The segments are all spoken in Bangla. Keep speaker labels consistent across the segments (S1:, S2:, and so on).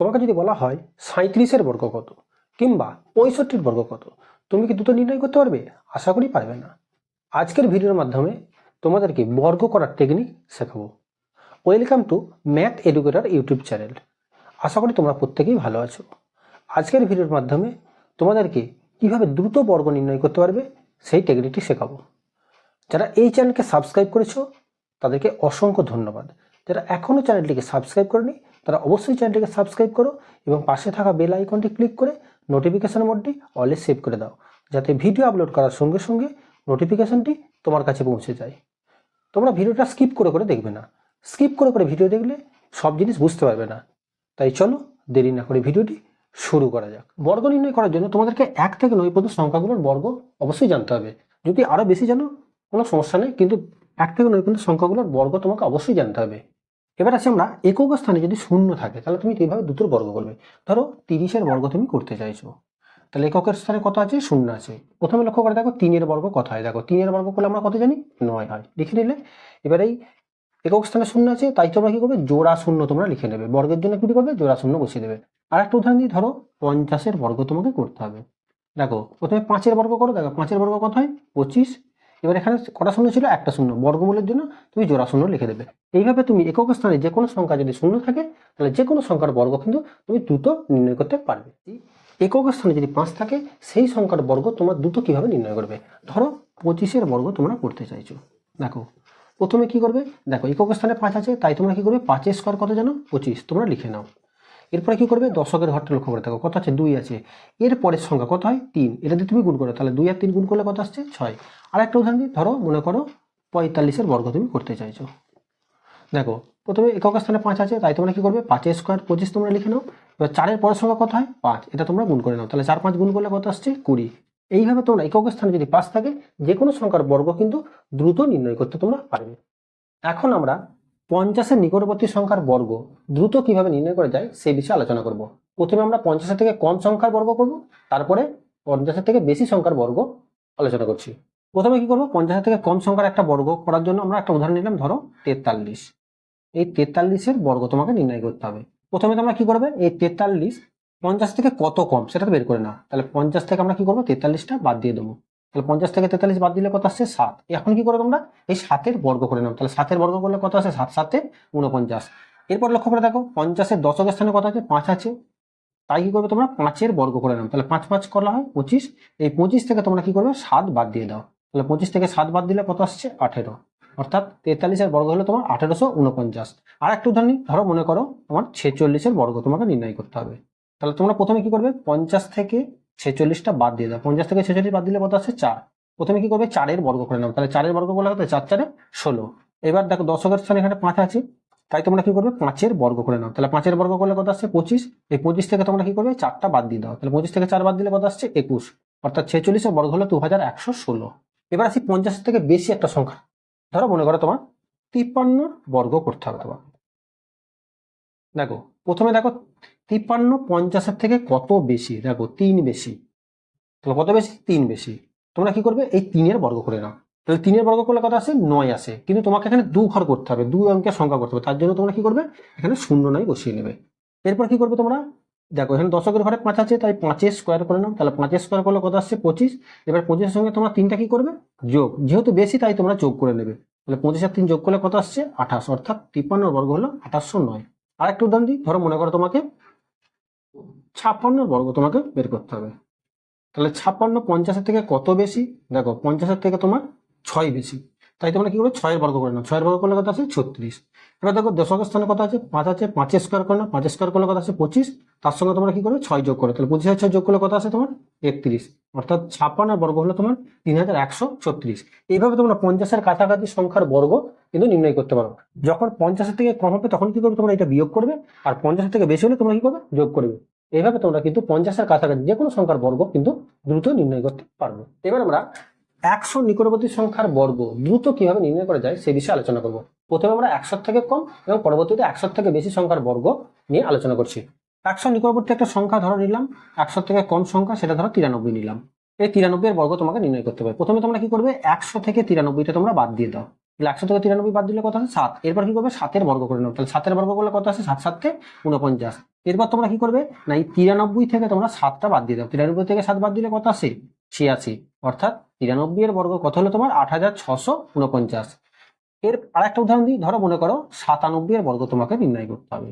S1: তোমাকে যদি বলা হয় সাঁত্রিশের বর্গ কত কিংবা পঁয়ষট্টির বর্গ কত, তুমি কি দুটো নির্ণয় করতে পারবে? আশা করি পারবে না। আজকের ভিডিওর মাধ্যমে তোমাদেরকে বর্গ করার টেকনিক শেখাবো। Welcome to math educator YouTube channel আশা করি তোমরা প্রত্যেকেই ভালো আছো। আজকের ভিডিওর মাধ্যমে তোমাদেরকে কীভাবে দ্রুত বর্গ নির্ণয় করতে পারবে সেই টেকনিকটি শেখাবো। যারা এই চ্যানেলকে সাবস্ক্রাইব করেছ, তাদেরকে অসংখ্য ধন্যবাদ। যারা এখনও চ্যানেলটিকে সাবস্ক্রাইব করেনি তারা অবশ্যই চ্যানেলটিকে সাবস্ক্রাইব করো এবং পাশে থাকা বেল আইকনটি ক্লিক করে নোটিফিকেশন মোডটি অলে সেভ করে দাও, যাতে ভিডিও আপলোড করার সঙ্গে সঙ্গে নোটিফিকেশনটি তোমার কাছে পৌঁছে যায়। তোমরা ভিডিওটা স্কিপ করে করে দেখবে না। স্কিপ করে করে ভিডিও দেখলে সব জিনিস বুঝতে পারবে না। তাই চলো, দেরি না করে ভিডিওটি শুরু করা যাক। বর্গ নির্ণয় করার জন্য তোমাদেরকে এক থেকে নয় পর্যন্ত সংখ্যাগুলোর বর্গ অবশ্যই জানতে হবে। যদি আরও বেশি জানো, কোনো সমস্যা নেই, কিন্তু এক থেকে নয় পর্যন্ত সংখ্যাগুলোর বর্গ তোমাকে অবশ্যই জানতে হবে। এবার আছে আমরা একক স্থানে যদি শূন্য থাকে, তাহলে তুমি এইভাবে দুটোর বর্গ করবে? ধরো তিরিশের বর্গ তুমি করতে চাইছো। তাহলে এককের স্থানে কত আছে? শূন্য আছে। প্রথমে লক্ষ্য করে দেখো তিনের বর্গ কত হয়? দেখো তিনের বর্গ করলে আমরা কত জানি? নয় হয়। লিখে নিলে? এবার এই একক স্থানে শূন্য আছে, তাই তোমরা কি করবে? জোড়া শূন্য তোমরা লিখে নেবে। বর্গের জন্য কি করবে? জোড়া শূন্য বসিয়ে দেবে। আর একটা উদাহরণ দিই ধরো পঞ্চাশের বর্গ তোমাকে করতে হবে। দেখো, প্রথমে পাঁচের বর্গ করো। দেখো, পাঁচের বর্গ কত হয়? পঁচিশ। এবার এখানে কটা শূন্য ছিল? একটা শূন্য। বর্গমূলের জন্য তুমি জোড়া শূন্য লিখে দেবে। এইভাবে তুমি একক স্থানে যে কোনো সংখ্যা যদি শূন্য থাকে, তাহলে যে কোনো সংখ্যার বর্গ কিন্তু তুমি দ্রুত নির্ণয় করতে পারবে। একক স্থানে যদি পাঁচ থাকে, সেই সংখ্যার বর্গ তোমার দ্রুত কীভাবে নির্ণয় করবে? ধরো পঁচিশের বর্গ তোমরা করতে চাইছো। দেখো, প্রথমে কি করবে? দেখো, একক স্থানে পাঁচ আছে, তাই তোমরা কি করবে? পাঁচের স্কোয়ার কত জানো? পঁচিশ। তোমরা লিখে নাও। এরপরে কি করবে? দশকের ঘরটা লক্ষ্য করে দেখো, কত আছে? দুই আছে। এর পরের সংখ্যা কত হয়? তিন। এটা দিয়ে তুমি গুণ করো, তাহলে দুই আর তিন গুণ করলে কত আসছে? ছয়। আর একটা উদাহরণ দিই, ধরো, মনে করো পঁয়তাল্লিশের বর্গ তুমি করতে চাইছো। দেখো, প্রথমে একক স্থানে পাঁচ আছে, তাই তোমরা কি করবে? পাঁচের স্কোয়ার পঁচিশ তোমরা লিখে নাও। এবার চারের পরের সংখ্যা কত হয়? পাঁচ। এটা তোমরা গুণ করে নাও। তাহলে চার পাঁচ গুণ করলে কত আসছে? কুড়ি। এইভাবে তোমরা একক স্থানে যদি পাঁচ থাকে যে কোনো সংখ্যার বর্গ কিন্তু দ্রুত নির্ণয় করতে তোমরা পারবে। এখন আমরা পঞ্চাশের নিকটবর্তী সংখ্যার বর্গ দ্রুত কীভাবে নির্ণয় করা যায় সেই বিষয়ে আলোচনা করব। প্রথমে আমরা পঞ্চাশের থেকে কম সংখ্যার বর্গ করব, তারপরে পঞ্চাশের থেকে বেশি সংখ্যার বর্গ আলোচনা করছি। প্রথমে কি করব? পঞ্চাশের থেকে কম সংখ্যার একটা বর্গ করার জন্য আমরা একটা উদাহরণ নিলাম, ধরো তেতাল্লিশ। এই তেতাল্লিশের বর্গ তোমাকে নির্ণয় করতে হবে। প্রথমে তোমরা কি করবে? এই তেতাল্লিশ পঞ্চাশ থেকে কত কম? সেটা বের করে নাও। তাহলে পঞ্চাশ থেকে আমরা কি করব? তেতাল্লিশটা বাদ দিয়ে দেবো। তাহলে পঞ্চাশ থেকে তেতাল্লিশ বাদ দিলে কত আসছে? সাত। এখন কি করো তোমরা? এই সাতের বর্গ করে নাও। তাহলে সাতের বর্গ করলে কত আসে? সাত। সাতে উনপঞ্চাশ এরপর লক্ষ্য করে দেখো, পঞ্চাশের দশকের স্থানে কত আছে? পাঁচ আছে। তাই কি করবে তোমরা? পাঁচের বর্গ করে নাও। তাহলে পাঁচ পাঁচ করা হয় পঁচিশ। এই পঁচিশ থেকে তোমরা কি করবে? সাত বাদ দিয়ে দাও। তাহলে পঁচিশ থেকে সাত বাদ দিলে কত আসছে? আঠেরো। অর্থাৎ তেতাল্লিশের বর্গ হলো তোমার আঠেরোশো উনপঞ্চাশ আর একটু উদাহরণ ধরো মনে করো তোমার ছেচল্লিশের বর্গ তোমাকে নির্ণয় করতে হবে। তাহলে তোমরা প্রথমে কি করবে? পঞ্চাশ থেকে ছেচল্লিশটা বাদ দিয়ে দাও। পঞ্চাশ থেকে ছেচল্লিশ বাদ দিলে কত আসছে চার। প্রথমে কি করবে? চারের বর্গ করে নাও। তাহলে চারের বর্গ করলে কত? চার চারে ষোলো। এবার দেখো দশকের স্থানে এখানে পাঁচ আছে। তাই তোমরা কি করবে? পাঁচের বর্গ করে নাও। তাহলে পাঁচের বর্গ করলে কত আসছে পঁচিশ। এই পঁচিশ থেকে তোমরা কি করবে? চারটা বাদ দিয়ে দাও। তাহলে পঁচিশ থেকে চার বাদ দিলে কত আসছে? একুশ। অর্থাৎ ছেচল্লিশের বর্গ হলো দু হাজার একশো ষোলো। এবার আসি পঞ্চাশের থেকে বেশি একটা সংখ্যা। ধরো মনে করো তোমার তিপ্পান্ন বর্গ করতে হবে তোমার। দেখো প্রথমে দেখো তিপ্পান্ন পঞ্চাশের থেকে কত বেশি? দেখো তিন বেশি। তাহলে কত বেশি? তিন বেশি। তোমরা কি করবে? এই তিনের বর্গ করে নাও। তাহলে তিনের বর্গ করলে কত আসে? নয় আসে। কিন্তু তোমাকে এখানে দু ঘর করতে হবে দুই অঙ্কের সংখ্যা করতে হবে। তার জন্য তোমরা কি করবে? এখানে শূন্য নয় বসিয়ে নেবে। এরপর কি করবে তোমরা? দেখো এখানে দশকের ঘরে পাঁচ আছে, তাই পাঁচের স্কোয়ার করে নাও। তাহলে পাঁচের স্কোয়ার করলে কত আসছে? পঁচিশ। এবার পঁচিশের সঙ্গে তোমরা তিনটা কি করবে? যোগ। যেহেতু বেশি, তাই তোমরা যোগ করে নেবে। তাহলে পঁচিশ আর তিন যোগ করলে কত আসছে? আঠাশ। অর্থাৎ তিপ্পান্ন বর্গ হলো আঠাশশো নয়। আর একটু উদাহরণ দিই। ধরো মনে করো তোমাকে ছাপ্পান্নর বর্গ তোমাকে বের করতে হবে। তাহলে ছাপ্পান্ন পঞ্চাশের থেকে কত বেশি? দেখো, পঞ্চাশের থেকে তোমার ছয় বেশি। তাই তোমরা কি করবে ছয়ের বর্গ করে নাও। ছয়ের বর্গ করলে কত আছে? ছত্রিশ। এবার দেখো দশকের স্থানে কত আছে? পাঁচ আছে, পাঁচের স্কোয়ার করে নাও পাঁচের স্কোয়ার করলে কত আছে? পঁচিশ। তার সঙ্গে তোমরা কি করবে ছয় যোগ করো। তাহলে পঁচিশ হাজার ছয় যোগ করলে কত আছে তোমার? একত্রিশ। অর্থাৎ ছাপ্পান্ন বর্গ হলো তোমার তিন হাজার একশো ছত্রিশ। এইভাবে তোমরা পঞ্চাশের কাছাকাছি সংখ্যার বর্গ কিন্তু নির্ণয় করতে পারো। যখন পঞ্চাশের থেকে কম হবে, তখন কি করবে? তোমরা এটা বিয়োগ করবে। আর পঞ্চাশের থেকে বেশি হলে তোমরা কি করবে? যোগ করবে। এইভাবে তোমরা কিন্তু পঞ্চাশের কাছাকাছি যে কোনো সংখ্যার বর্গ কিন্তু দ্রুত নির্ণয় করতে পারবে। এবার আমরা একশো নিকটবর্তী সংখ্যার বর্গ দ্রুত কীভাবে নির্ণয় করা যায়, সে বিষয়ে আলোচনা করব। প্রথমে আমরা একশো থেকে কম এবং পরবর্তীতে একশো থেকে বেশি সংখ্যার বর্গ নিয়ে আলোচনা করছি। একশো নিকটবর্তী একটা সংখ্যা ধরো নিলাম একশো থেকে কম সংখ্যা, সেটা ধরো তিরানব্বই নিলাম। এই তিরানব্বই বর্গ তোমাকে নির্ণয় করতে হবে। প্রথমে তোমরা কি করবে? একশো থেকে তিরানব্বইটা তোমরা বাদ দিয়ে দাও। তাহলে একশো থেকে তিরানব্বই বাদ দিলে কত আছে? সাত। এরপর কি করবে? সাতের বর্গ করে নেবে তাহলে সাতের বর্গ করলে কত আছে? সাত, সাতকে উনপঞ্চাশ এরপর তোমরা কি করবে? না, এই তিরানব্বই থেকে তোমরা সাতটা বাদ দিয়ে দাও। তিরানব্বই থেকে সাত বাদ দিলে কত আসে ছিয়াশি। অর্থাৎ তিরানব্বই এর বর্গ কত হলো তোমার? আট হাজার ছশো উনপঞ্চাশ এর আরেকটা উদাহরণ দিই। ধরো, মনে করো সাতানব্বই এর বর্গ তোমাকে নির্ণয় করতে হবে।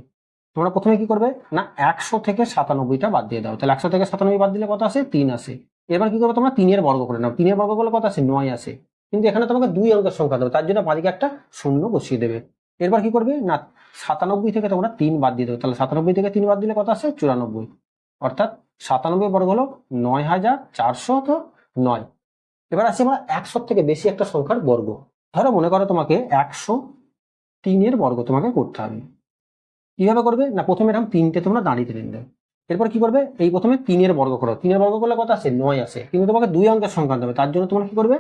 S1: তোমরা প্রথমে কি করবে? না, একশো থেকে সাতানব্বইটা বাদ দিয়ে দাও। তাহলে একশো থেকে সাতানব্বই বাদ দিলে কত আসে তিন আসে এবার কি করবে তোমরা? তিনের বর্গ করে নাও। তিনের বর্গ করলে কত আসে নয় আসে কিন্তু এখানে তোমাকে দুই অঙ্কের সংখ্যা দেবে, তার জন্য বাদিকে একটা শূন্য বসিয়ে দেবে। এরপর কি করবে? না, সাতানব্বই থেকে তোমরা তিন বাদ দিয়ে দেবে। তাহলে সাতানব্বই থেকে তিন বাদ দিলে কত আসে? চুরানব্বই। অর্থাৎ সাতানব্বই বর্গ হলো নয় হাজার চারশো তো নয়। এবার আসি আমরা একশো থেকে বেশি একটা সংখ্যার বর্গ। ধরো মনে করো তোমাকে একশো তিনের বর্গ তোমাকে করতে হবে। কীভাবে করবে? না, প্রথমে এরকম তিনটে তোমরা দাঁড়িয়ে দিলে নেবে। এরপর কি করবে? এই প্রথমে তিনের বর্গ করো। তিনের বর্গ করলে কত আছে নয় আছে কিন্তু তোমাকে দুই অঙ্কের সংখ্যা দেবে হবে। তার জন্য তোমরা কি করবে?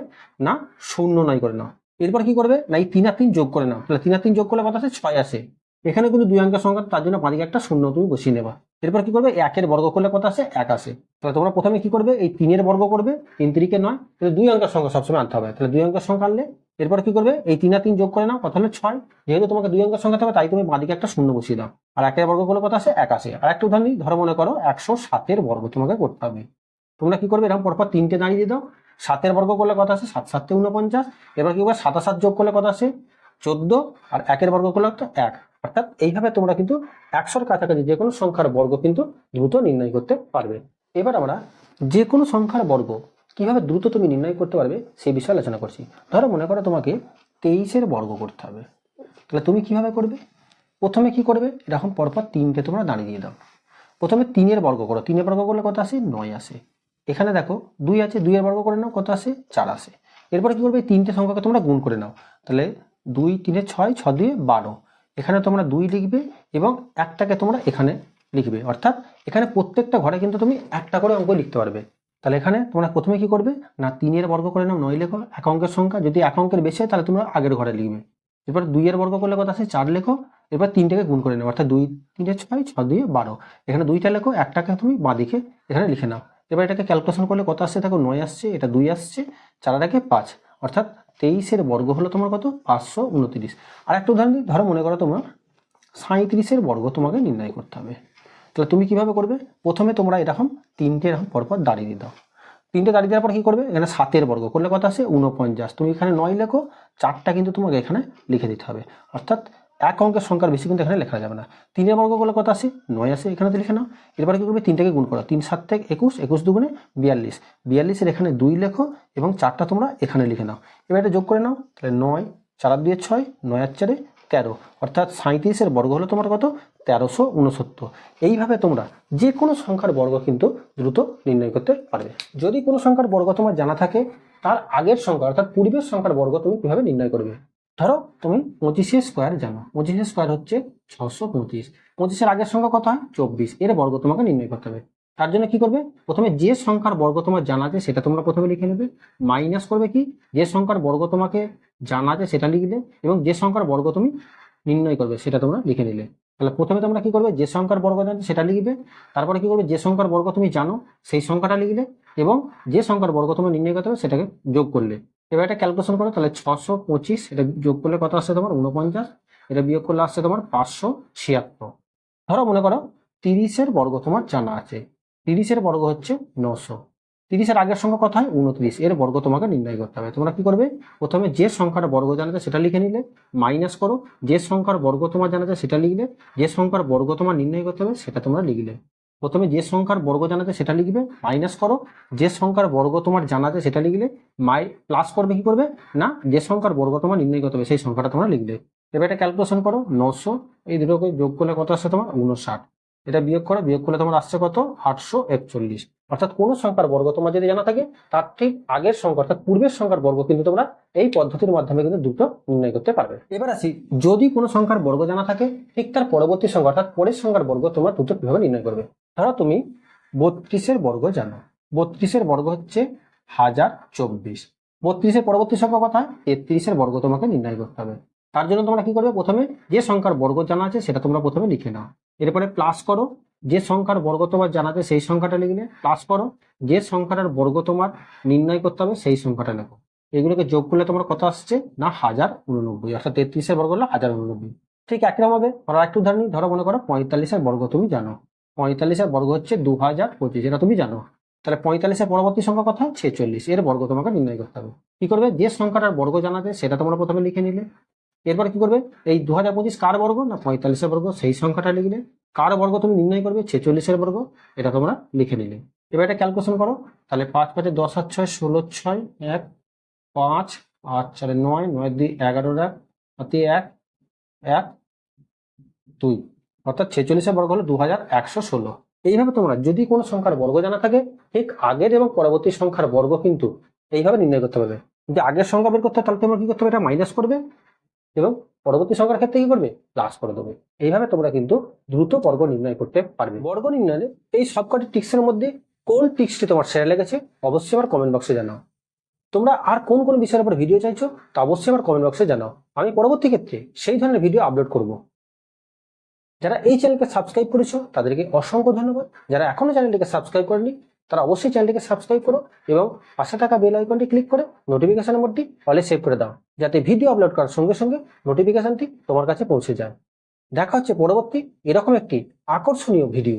S1: না, শূন্য নয় করে নাও। এরপর কি করবে? না, এই তিন আর তিন যোগ করে নাও। তাহলে তিন আর তিন যোগ করলে কত আছে ছয় আছে এখানে কিন্তু দুই অঙ্কের সংখ্যা, তার জন্য পাঁচ একটা শূন্য তুমি বসিয়ে নেবা। এরপর কি করবে? একের বর্গ করলে কত আসে? এক আসে। তাহলে তোমরা প্রথমে কি করবে? এই তিনের বর্গ করবে, তিন তিরিকে নয়। তাহলে দুই অঙ্কের সংখ্যা সবসময় আনতে হবে। তাহলে দুই অঙ্কের সংখ্যা আনলে এরপর কি করবে? এই তিন আর তিন যোগ করে নাও, কত হলো? ছয়। যেহেতু তোমাকে দুই অঙ্কের সংখ্যা হবে তাই তুমি বাঁদিকে একটা শূন্য বসিয়ে দাও। আর একের বর্গ করলে কত আসে? এক আসে। আর একটা উদাহরণ ধরো মনে করো একশো সাতের বর্গ তোমাকে করতে হবে। তোমরা কি করবে? এরকম পরপর তিনটে দাঁড়িয়ে দিয়ে দাও। সাতের বর্গ করলে কত আসে? সাত সাতে উনপঞ্চাশ এবার কি করবে? সাতাশ সাত যোগ করলে কত আসে? চোদ্দ। আর একের বর্গ করলে তো এক। অর্থাৎ এইভাবে তোমরা কিন্তু একশোর কাছাকাছি যে কোনো সংখ্যার বর্গ কিন্তু দ্রুত নির্ণয় করতে পারবে। এবার আমরা যে কোনো সংখ্যার বর্গ কীভাবে দ্রুত তুমি নির্ণয় করতে পারবে সেই বিষয়ে আলোচনা করছি। ধরো মনে করো তোমাকে তেইশের বর্গ করতে হবে। তাহলে তুমি কীভাবে করবে? প্রথমে কি করবে? এরকম পরপর তিনটে তোমরা দাঁড়িয়ে দিয়ে দাও। প্রথমে তিনের বর্গ করো। তিনের বর্গ করলে কত আসে? নয় আসে। এখানে দেখো দুই আছে, দুইয়ের বর্গ করে নাও, কত আসে? চার আসে। এরপরে কি করবে? তিনটে সংখ্যাকে তোমরা গুণ করে নাও। তাহলে দুই, তিনে ছয় ছ দুয়ে বারো। এখানে তোমরা দুই লিখবে এবং একটাকে তোমরা এখানে লিখবে। অর্থাৎ এখানে প্রত্যেকটা ঘরে কিন্তু তুমি একটা করে অঙ্ক লিখতে পারবে। তাহলে এখানে তোমরা প্রথমে কি করবে? না, তিনের বর্গ করে নাও, নয় লেখো, এক অঙ্কের সংখ্যা। যদি এক অঙ্কের বেশি হয়, তাহলে তোমরা আগের ঘরে লিখবে। এরপর দুইয়ের বর্গ করলে কত আছে চার লেখো। এরপর তিনটাকে গুণ করে নেবে অর্থাৎ দুই তিনটে ছয় ছ দুই বারো। এখানে দুইটা লেখো, একটাকে তুমি বাঁদিকে এখানে লিখে নাও। এবার এটাকে ক্যালকুলেশন করলে কত আসছে? দেখো, নয় আসছে, এটা দুই আসছে চারাটাকে পাঁচ। অর্থাৎ তেইশের বর্গ হলো তোমার কত? পাঁচশো উনত্রিশ। আর একটা উদাহরণ দিই, ধরো মনে করো তোমার সাঁত্রিশের বর্গ তোমাকে নির্ণয় করতে হবে। তাহলে তুমি কীভাবে করবে? প্রথমে তোমরা এরকম তিনটে এরকম পরপর দাঁড়িয়ে দিয়ে দাও। তিনটে দাঁড়িয়ে দেওয়ার পর কি করবে? এখানে সাতের বর্গ করলে কত আসে? উনপঞ্চাশ। তুমি এখানে নয় লেখো, চারটা কিন্তু তোমাকে এখানে লিখে দিতে হবে। অর্থাৎ এক অঙ্কের সংখ্যার বেশি কিন্তু এখানে লেখা যাবে না। তিনের বর্গ করলে কত আসে নয় আসে এখানে লিখে নাও। এরপরে কি করবে? তিনটাকে গুণ করো। তিন, সাত থেকে একুশ একুশ দুগুণে বিয়াল্লিশ। বিয়াল্লিশের এখানে দুই লেখো এবং চারটা তোমরা এখানে লিখে নাও। এবার এটা যোগ করে নাও। তাহলে নয়, চার আর দুয়ে ছয়, নয় আর চারে তেরো। অর্থাৎ সাঁত্রিশের বর্গ হলো তোমার কত? তেরোশো উনসত্তর। এইভাবে তোমরা যে কোনো সংখ্যার বর্গ কিন্তু দ্রুত নির্ণয় করতে পারবে। যদি কোনো সংখ্যার বর্গ তোমার জানা থাকে, তার আগের সংখ্যা অর্থাৎ পূর্বের সংখ্যার বর্গ তুমি কীভাবে নির্ণয় করবে? ধরো তুমি পঁচিশের স্কোয়ার জানো। পঁচিশের স্কোয়ার হচ্ছে ছশো পঁচিশ পঁচিশের আগের সংখ্যা কত হয়? চব্বিশ। এর বর্গ তোমাকে নির্ণয় করতে হবে। তার জন্য কি করবে? প্রথমে যে সংখ্যার বর্গ তোমার জানা আছে সেটা তোমরা প্রথমে লিখে নেবে। মাইনাস করবে কি? যে সংখ্যার বর্গ তোমাকে জানা আছে সেটা লিখলে এবং যে সংখ্যার বর্গ তুমি নির্ণয় করবে সেটা তোমরা লিখে নিলে। তাহলে প্রথমে তোমরা কি করবে? যে সংখ্যার বর্গ জানছো সেটা লিখবে। তারপরে কি করবে? যে সংখ্যার বর্গ তুমি জানো সেই সংখ্যাটা লিখলে এবং যে সংখ্যার বর্গ তুমি নির্ণয় করতে হবে সেটাকে যোগ করলে। এবার এটা ক্যালকুলেশন করো, তাহলে ছশো পঁচিশ, এটা যোগ করলে কত আসছে তোমার? উনপঞ্চাশ এটা বিয়োগ করলে আসছে তোমার পাঁচশো ছিয়াত্তর। ধরো মনে করো, তিরিশের বর্গ তোমার জানা আছে, তিরিশের বর্গ হচ্ছে নশো। তিরিশের আগের সংখ্যা কত হয়? উনত্রিশ এর বর্গ তোমাকে নির্ণয় করতে হবে। তোমরা কি করবে? প্রথমে যে সংখ্যার বর্গ জানা জানাতে সেটা লিখে নিলে মাইনাস করো, যে সংখ্যার বর্গ তোমার জানা জানাতে সেটা লিখলে, যে সংখ্যার বর্গ তোমার নির্ণয় করতে হবে সেটা তোমরা লিখলে। প্রথমে যে সংখ্যার বর্গ জানাতে সেটা লিখবে মাইনাস করো। যে সংখ্যার বর্গ তোমার জানাতে সেটা লিখলে মাই প্লাস করবে কি করবে? না, যে সংখ্যার বর্গ তোমার নির্ণয় করতে হবে, সেই সংখ্যাটা তোমরা লিখলে এবার এটা ক্যালকুলেশন করো, নশো, এই দুটোকে যোগ করলে কত আসছে তোমার? উনষাট এটা বিয়োগ করো, বিয়োগ করলে তোমার আসছে কত? আটশো একচল্লিশ। অর্থাৎ কোনো সংখ্যার বর্গ তোমার যদি জানা থাকে, তার ঠিক আগের সংখ্যা, অর্থাৎ পূর্বের সংখ্যার বর্গ কিন্তু তোমরা এই পদ্ধতির মাধ্যমে কিন্তু দ্রুত নির্ণয় করতে পারবে। এবার আসি, যদি কোনো সংখ্যার বর্গ জানা থাকে, ঠিক তার পরবর্তী সংখ্যা, অর্থাৎ পরের সংখ্যার বর্গ তোমরা দ্রুত কীভাবে নির্ণয় করবে? ধরো তুমি বত্রিশের বর্গ জানো। বত্রিশের বর্গ হচ্ছে হাজার চব্বিশ। বত্রিশের পরবর্তী সংখ্যা কথা তেত্রিশের বর্গ তোমাকে নির্ণয় করতে হবে। তার জন্য তোমরা কি করবে? প্রথমে যে সংখ্যার বর্গ জানা আছে সেটা তোমরা প্রথমে লিখে নাও। এরপরে প্লাস করো। যে সংখ্যার বর্গ তোমার জানাতে সেই সংখ্যাটা লিখলে প্লাস করো। যে সংখ্যাটার বর্গ তোমার নির্ণয় করতে হবে সেই সংখ্যাটা লেখো। এগুলোকে যোগ করলে তোমার কত আসছে? না হাজার উননব্বই। অর্থাৎ তেত্রিশের বর্গ হলো হাজার উননব্বই। ঠিক একই রকম হবে। ধরো একটু নিই, ধরো মনে করো পঁয়তাল্লিশের বর্গ তুমি জানো। পঁয়তাল্লিশের বর্গ হচ্ছে দু হাজার পঁচিশ, এটা তুমি জানো। তাহলে পঁয়তাল্লিশের পরবর্তী সংখ্যা কথা ছেচল্লিশ, এর বর্গ তোমাকে নির্ণয় করতে হবে। কি করবে? যে সংখ্যাটার বর্গ জানাতে সেটা তোমরা প্রথমে লিখে নিলে। এরপর কি করবে? এই দু হাজার পঁচিশ কার বর্গ না পঁয়তাল্লিশের বর্গ? সেই সংখ্যাটা লিখলে কার বর্গ তুমি নির্ণয় করবে? ছেচল্লিশের বর্গ, এটা তোমরা লিখে নিলে। এবার এটা ক্যালকুলেশন করো। তাহলে পাঁচ পাঁচে দশ আর ছয়, ষোলো, ছয়, এক, পাঁচ, আট, চারে নয় নয় দুই এগারোর এক এক এক, দুই। অর্থাৎ ছেচল্লিশের বর্গ হলো দু একশো ষোলো। এইভাবে তোমরা যদি কোনো সংখ্যার বর্গ জানা থাকে, ঠিক আগের এবং পরবর্তী সংখ্যার বর্গ কিন্তু এইভাবে নির্ণয় করতে পারবে। যদি আগের সংখ্যা বের করতে তাহলে তোমরা কি করতে হবে এটা মাইনাস করবে এবং পরবর্তী সংখ্যার ক্ষেত্রে কি করবে? প্লাস করে দেবে। এইভাবে তোমরা কিন্তু দ্রুত বর্গ নির্ণয় করতে পারবে। বর্গ নির্ণয়ে এই সবকটি টিক্সের মধ্যে কোন টিক্সটি তোমার সেরা লেগেছে, অবশ্যই আমার কমেন্ট বক্সে জানাও। তোমরা আর কোন কোন বিষয়ের উপর ভিডিও চাইছো, তা অবশ্যই আমার কমেন্ট বক্সে জানাও। আমি পরবর্তী ক্ষেত্রে সেই ধরনের ভিডিও আপলোড করব। যারা এই চ্যানেলকে সাবস্ক্রাইব করেছ, তাদেরকে অসংখ্য ধন্যবাদ। যারা এখনও চ্যানেলটিকে সাবস্ক্রাইব করেনি, তারা অবশ্যই চ্যানেলটিকে সাবস্ক্রাইব করো এবং পাশে থাকা বেল আইকনটি ক্লিক করে নোটিফিকেশন নম্বরটি অলে সেভ করে দাও, যাতে ভিডিও আপলোড করার সঙ্গে সঙ্গে নোটিফিকেশনটি তোমার কাছে পৌঁছে যায়। দেখা হচ্ছে পরবর্তী এরকম একটি আকর্ষণীয় ভিডিও